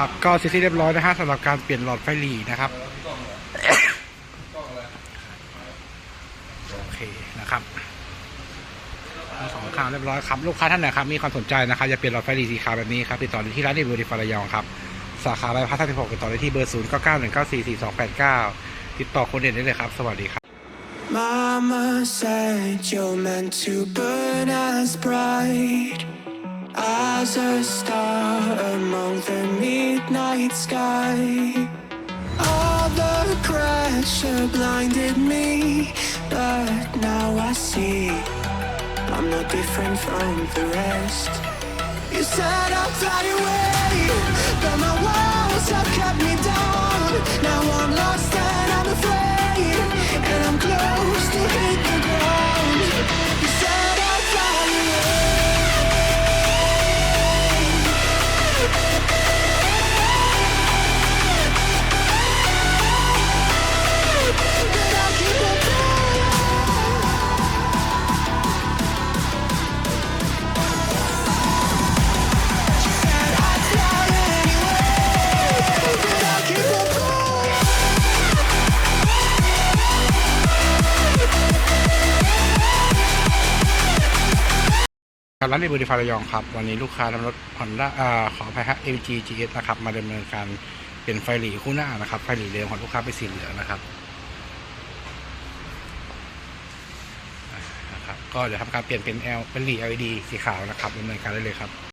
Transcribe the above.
ครับก็เสร็จสิ้นเรียบร้อยนะฮะสำหรับการเปลี่ยนหลอดไฟหลีนะครับโอเคนะครับทั้งสองข้างเรียบร้อยครับลูกค้าท่านไหนครับมีความสนใจนะครับจะเปลี่ยนหลอดไฟหลีสีขาวแบบนี้ครับติดต่อที่ร้านดีบูดีฟาระยองครับสาขาใบพัฒน์16ติดต่อได้ที่เบอร์0 9 9 1 9 4 4 2 8 9ติดต่อคนเด่นได้เลยครับสวัสดีครับ Mama said you're meant to burn as bright as a star midnight sky. All the pressure blinded me, but now I see I'm no different from the rest. You said I'd fly away, but my walls have kept me down. Now I'm lost ครับร้านดีบูดีฟารยองครับ วันนี้ลูกค้านำรถ Honda อ่าขออภัยฮะ MG GS นะครับ มาดำเนินการเปลี่ยนไฟหลีคู่หน้านะครับ ไฟหลีเดิมของลูกค้าเป็นสีเหลืองนะครับนะครับ ก็เดี๋ยวทำการเปลี่ยนเป็น L เป็นหลี LED สีขาวนะครับดำเนินการได้เลยครับ